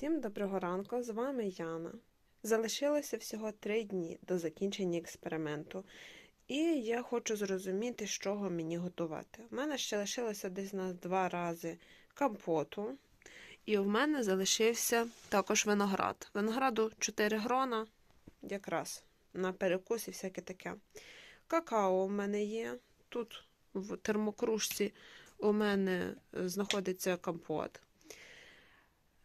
Всім доброго ранку, з вами Яна. Залишилося всього три дні до закінчення експерименту, і я хочу зрозуміти, з чого мені готувати. У мене ще лишилося десь на два рази компоту, і в мене залишився також виноград. Винограду 4 грона, якраз на перекус і всяке таке. Какао в мене є. Тут в термокружці у мене знаходиться компот.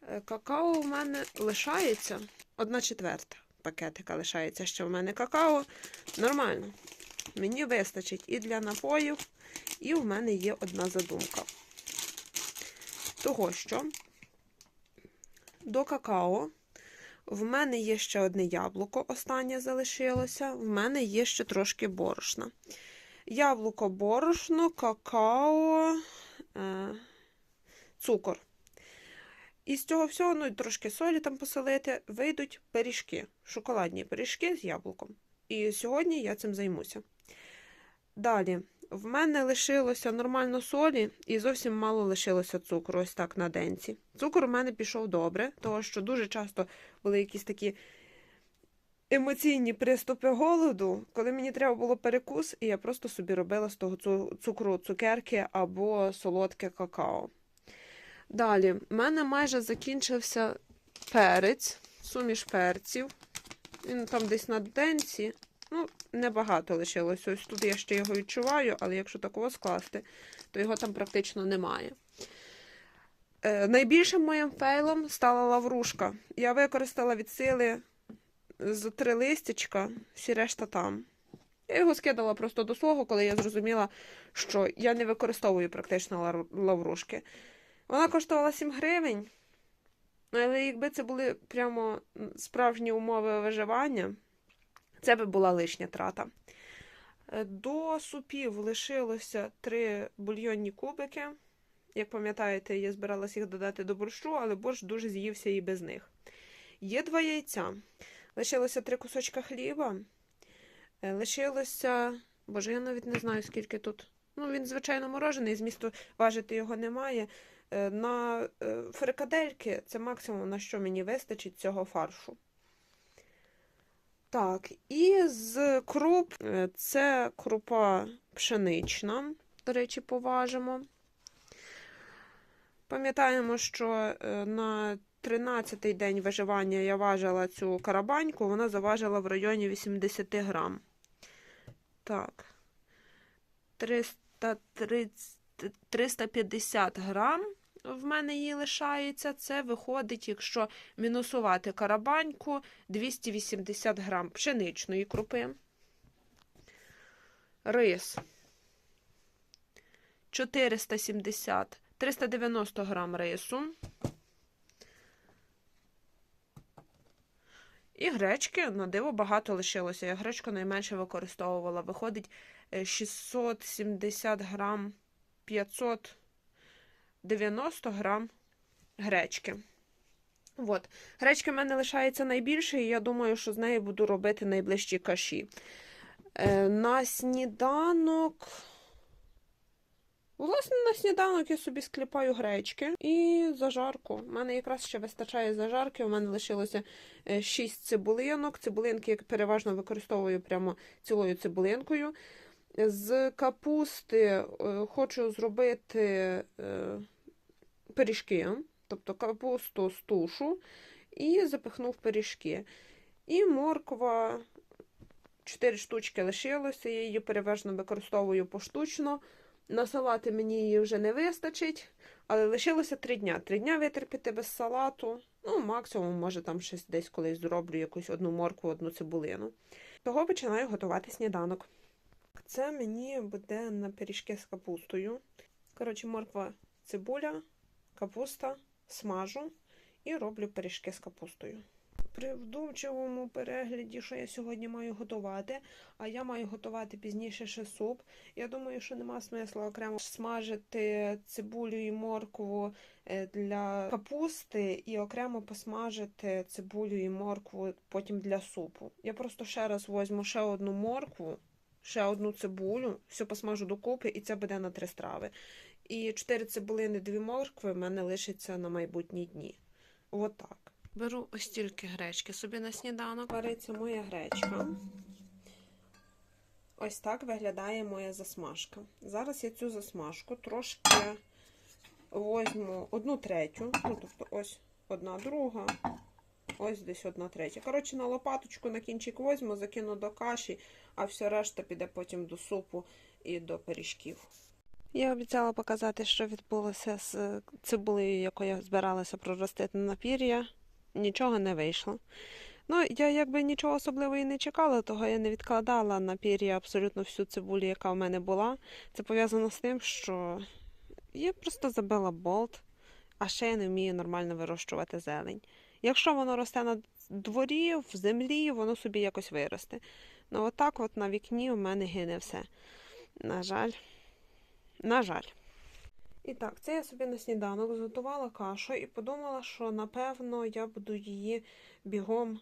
Е, Какао у мене лишається одна четверта пакетика лишається ще в мене какао. Нормально. Мені вистачить і для напоїв, і в мене є одна задумка. Того що до какао в мене є ще одне яблуко, останнє залишилося, в мене є ще трошки борошна. Яблуко, борошно, какао, е, цукор. І з цього всього, ну трошки солі там посолити, вийдуть пиріжки, шоколадні пиріжки з яблуком. І сьогодні я цим займуся. Далі, в мене лишилося нормально солі і зовсім мало лишилося цукру, ось так на денці. Цукор у мене пішов добре, тому що дуже часто були якісь такі емоційні приступи голоду, коли мені треба було перекус, і я просто собі робила з того цукру цукерки або солодке какао. Далі, в мене майже закінчився перець, суміш перців. Він там десь на денці. Ну, небагато лишилось. Ось тут я ще його відчуваю, але якщо такого скласти, то його там практично немає. Е, найбільшим моїм фейлом стала лаврушка. Я використала від сили з три листячка, всі решта там. Я його скидала просто до свого, коли я зрозуміла, що я не використовую практично лаврушки. Вона коштувала 7 гривень. Але якби це були прямо справжні умови виживання, це би була лишня трата. Е, До супів лишилося три бульйонні кубики. Як пам'ятаєте, я збиралася їх додати до борщу, але борщ дуже з'ївся і без них. Є два яйця. Лишилося три кусочка хліба. Е, Лишилося. Боже, я навіть не знаю, скільки тут. Ну, він, звичайно, морожений, змісту важити його немає. Е, На е, фрикадельки це максимум, на що мені вистачить цього фаршу. Так, і з круп е, це крупа пшенична, до речі, поважимо. Пам'ятаємо, що на 13-й день виживання я важила цю карабаньку, вона заважила в районі 80 грам. Так. 330, 350 грам в мене її лишається. Це виходить, якщо мінусувати карабаньку, 280 грам пшеничної крупи. Рис 470, 390 грам рису. І гречки, на диво, багато лишилося. Я гречку найменше використовувала. Виходить е, 670 грам 590 грам гречки. От. Гречки в мене лишається найбільше, і я думаю, що з неї буду робити найближчі каші. Е, на сніданок. Власне, на сніданок я собі скліпаю гречки і зажарку. У мене якраз ще вистачає зажарки. У мене лишилося 6 цибулинок. Цибулинки я переважно використовую прямо цілою цибулинкою. З капусти е, хочу зробити е, пиріжки, тобто капусту з тушу, і запихнув пиріжки. І морква 4 штучки лишилося, я її переважно використовую поштучно. На салати мені її вже не вистачить, але лишилося 3 дня. 3 дня витерпіти без салату. Ну, максимум, може, там щось десь колись зроблю якусь одну моркву, одну цибулину. Того починаю готувати сніданок. Це мені буде на пиріжки з капустою. Коротше, морква, цибуля, капуста, смажу і роблю пиріжки з капустою. При вдумчивому перегляді, що я сьогодні маю готувати, а я маю готувати пізніше ще суп. Я думаю, що нема смисла окремо смажити цибулю і моркву е, для капусти і окремо посмажити цибулю і моркву потім для супу. Я просто ще раз возьму ще одну моркву, ще одну цибулю, все посмажу докупи, і це буде на три страви. І чотири цибулини, дві моркви в мене лишиться на майбутні дні. Отак. Беру ось тільки гречки собі на сніданок. Вариться моя гречка. Ось так виглядає моя засмажка. Зараз я цю засмажку трошки возьму одну третю. Ну, тобто, ось одна друга, ось десь одна третя. Коротше, на лопаточку на кінчик возьму, закину до каші, а все решта піде потім до супу і до пиріжків. Я обіцяла показати, що відбулося з цибулею, яку я збиралася проростити на пір'я. Нічого не вийшло. Ну, я якби нічого особливого і не чекала, того я не відкладала на пір'я абсолютно всю цибулю, яка в мене була. Це пов'язано з тим, що я просто забила болт, а ще я не вмію нормально вирощувати зелень. Якщо воно росте на дворі, в землі, воно собі якось виросте. Ну, отак от на вікні у мене гине все. На жаль. На жаль. І так, це я собі на сніданок зготувала кашу і подумала, що напевно я буду її бігом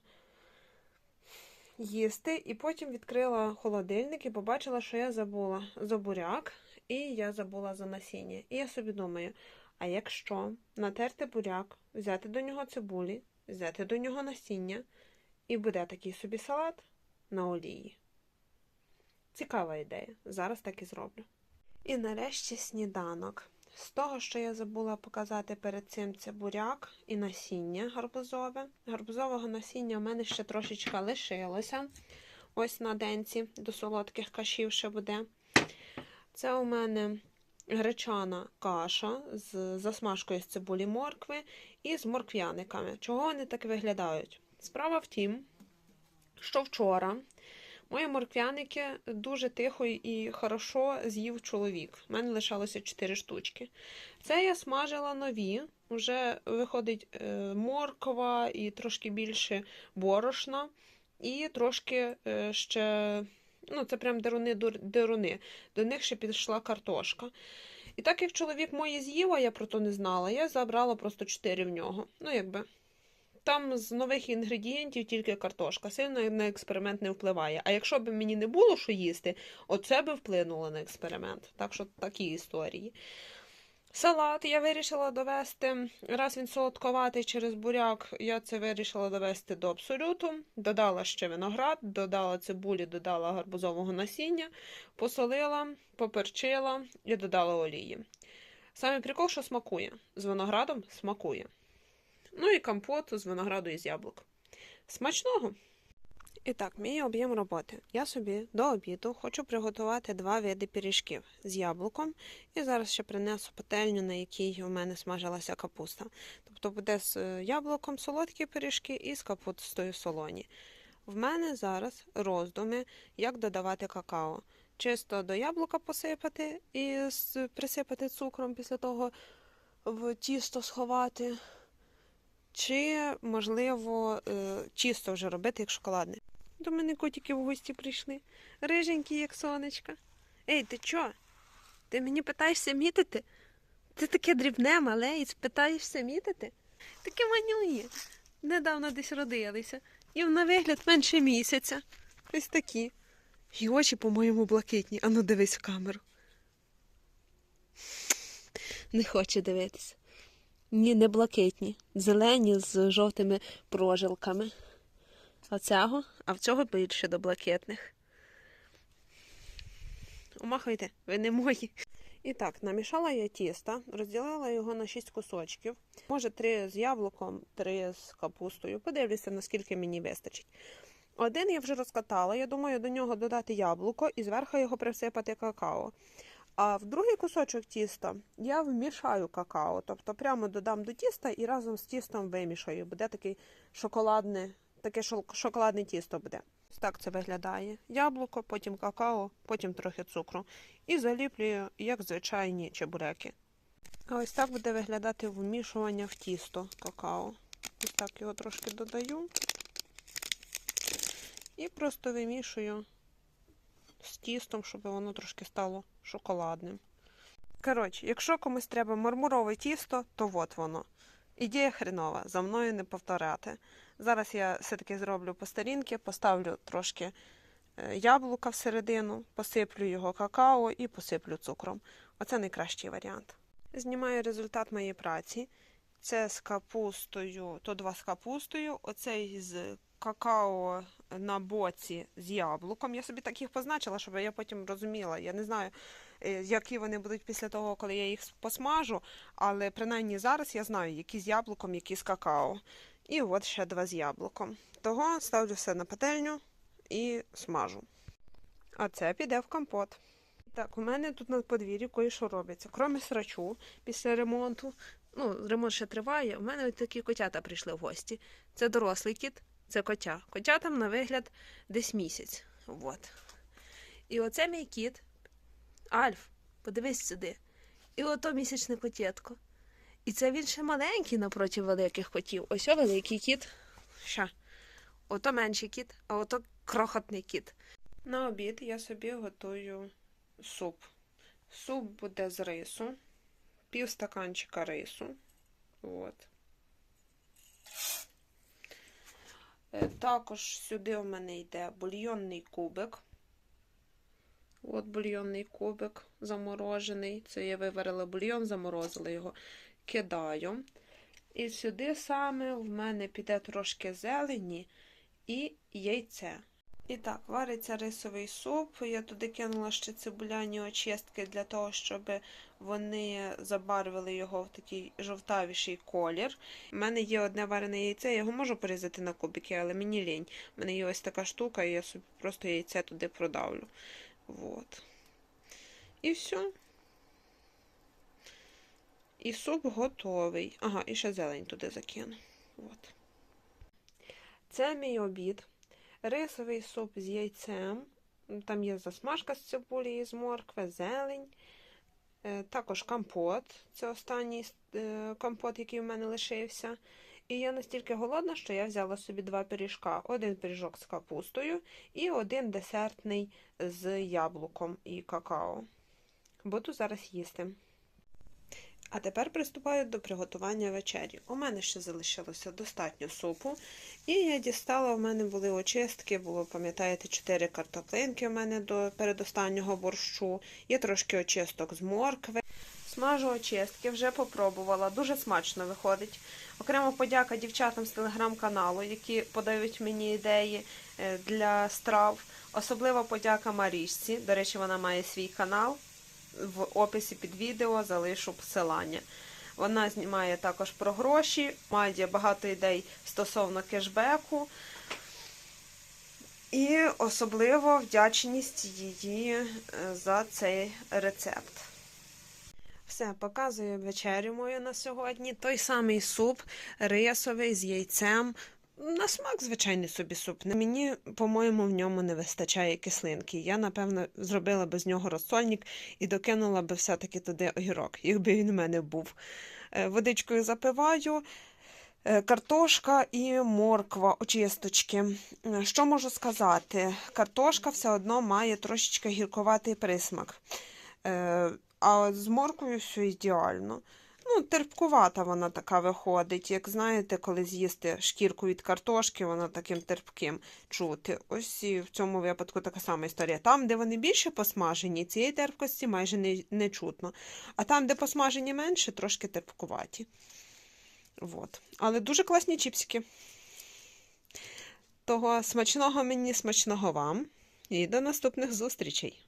їсти. І потім відкрила холодильник і побачила, що я забула за буряк і я забула за насіння. І я собі думаю, а якщо натерти буряк, взяти до нього цибулі, взяти до нього насіння, і буде такий собі салат на олії. Цікава ідея. Зараз так і зроблю. І нарешті сніданок. З того, що я забула показати перед цим, це буряк і насіння гарбузове. Гарбузового насіння в мене ще трошечка лишилося. Ось на денці до солодких кашів ще буде. Це у мене гречана каша з засмажкою з цибулі моркви і з морквяниками. Чого вони так виглядають? Справа в тім, що вчора мої морквяники дуже тихо і хорошо з'їв чоловік. У мене лишалося 4 штучки. Це я смажила нові. Вже виходить е, морква і трошки більше борошна, і трошки е, ще, ну, це прям деруни деруни. До них ще підійшла картошка. І так як чоловік мої з'їв, а я про то не знала, я забрала просто 4 в нього. Ну, якби. Там з нових інгредієнтів тільки картошка. Сильно на експеримент не впливає. А якщо б мені не було що їсти, оце би вплинуло на експеримент. Так що такі історії. Салат я вирішила довести, раз він солодковатий через буряк, я це вирішила довести до абсолюту. Додала ще виноград, додала цибулі, додала гарбузового насіння, посолила, поперчила і додала олії. Саме прикол, що смакує. З виноградом смакує. Ну і компот з винограду із яблук. Смачного! І так, мій об'єм роботи. Я собі до обіду хочу приготувати два види пиріжків з яблуком, і зараз ще принесу пательню, на якій у мене смажилася капуста. Тобто буде з е, яблуком солодкі пиріжки і з капустою солоні. В мене зараз роздуми, як додавати какао. Чисто до яблука посипати і присипати цукром, після того в тісто сховати. Чи, можливо, е, чисто вже робити, як шоколадне. До мене котики в гості прийшли. Риженькі, як сонечка. Ей, ти чо? Ти мені питаєшся мітити? Ти таке дрібне, мале, і питаєшся мітити? Таке манює. Недавно десь родилися. І на вигляд менше місяця. Ось такі. І очі, по-моєму, блакитні. Ану, дивись в камеру. Не хоче дивитися. Ні, не блакитні. Зелені з жовтими прожилками. Оцього, а в цього більше до блакитних. Умахайте, ви не мої. І так, намішала я тісто, розділила його на 6 кусочків. Може, три з яблуком, три з капустою. Подивлюся, наскільки мені вистачить. Один я вже розкатала, я думаю, до нього додати яблуко і зверху його присипати какао. А в другий кусочок тіста я вмішаю какао, тобто прямо додам до тіста і разом з тістом вимішаю. Буде такий шоколадне, таке шоколадне тісто буде. Так це виглядає. Яблуко, потім какао, потім трохи цукру. І заліплюю, як звичайні чебуреки. А ось так буде виглядати вмішування в тісто какао. Ось так його трошки додаю. І просто вимішую з тістом, щоб воно трошки стало шоколадним. Коротше, якщо комусь треба мармурове тісто, то от воно. Ідея хренова, за мною не повторяти. Зараз я все-таки зроблю по старінки, поставлю трошки е, яблука всередину, посиплю його какао і посиплю цукром. Оце найкращий варіант. Знімаю результат моєї праці. Це з капустою, то два з капустою, оцей з какао на боці з яблуком. Я собі так їх позначила, щоб я потім розуміла. Я не знаю, які вони будуть після того, коли я їх посмажу, але принаймні зараз я знаю, які з яблуком, які з какао. І от ще два з яблуком. Того ставлю все на пательню і смажу. А це піде в компот. Так, у мене тут на подвір'ї кое-що робиться. Крім срачу після ремонту. Ну, ремонт ще триває. У мене ось такі котята прийшли в гості. Це дорослий кіт, це котя. Котятам на вигляд десь місяць. От. І оце мій кіт. Альф, подивись сюди. І ото місячне котятко. І це він ще маленький напроти великих котів. Ось о великий кіт. Ща. Ото менший кіт, а ото крохотний кіт. На обід я собі готую суп. Суп буде з рису, пів стаканчика рису. От. Е, Також сюди у мене йде бульйонний кубик. От бульйонний кубик заморожений. Це я виварила бульйон, заморозила його, кидаю. І сюди саме в мене піде трошки зелені і яйце. І так, вариться рисовий суп. Я туди кинула ще цибуляні очистки для того, щоб вони забарвили його в такий жовтавіший колір. У мене є одне варене яйце, я його можу порізати на кубики, але мені лінь. У мене є ось така штука, і я собі просто яйце туди продавлю. Вот. І все. І суп готовий. Ага, і ще зелень туди закину. От. Це мій обід. Рисовий суп з яйцем. Там є засмажка з цибулі і з моркви, зелень. Е, Також компот. Це останній е, компот, який в мене лишився. І я настільки голодна, що я взяла собі два пиріжка. Один пиріжок з капустою і один десертний з яблуком і какао. Буду зараз їсти. А тепер приступаю до приготування вечері. У мене ще залишилося достатньо супу. І я дістала, в мене були очистки, було, пам'ятаєте, 4 картоплинки в мене до передостаннього борщу. Є трошки очисток з моркви. Смажу очистки, вже попробувала. Дуже смачно виходить. Окремо подяка дівчатам з телеграм-каналу, які подають мені ідеї е, для страв. Особлива подяка Марічці. До речі, вона має свій канал. В описі під відео залишу посилання. Вона знімає також про гроші, має багато ідей стосовно кешбеку. І особливо вдячність її е, за цей рецепт. Все, показую вечерю мою на сьогодні. Той самий суп рисовий з яйцем. На смак, звичайний собі суп. Мені, по-моєму, в ньому не вистачає кислинки. Я, напевно, зробила би з нього розсольник і докинула би все-таки туди огірок, якби він в мене був. Е, Водичкою запиваю. е, Картошка і морква, очисточки. Е, Що можу сказати? Картошка все одно має трошечки гіркуватий присмак. А от з морквою все ідеально. Ну, терпкувата вона така виходить. Як знаєте, коли з'їсти шкірку від картошки, вона таким терпким чути. Ось і в цьому випадку така сама історія. Там, де вони більше посмажені, цієї терпкості майже не, не чутно. А там, де посмажені менше, трошки терпкуваті. Вот. Але дуже класні чіпсики. Того смачного мені, смачного вам. І до наступних зустрічей!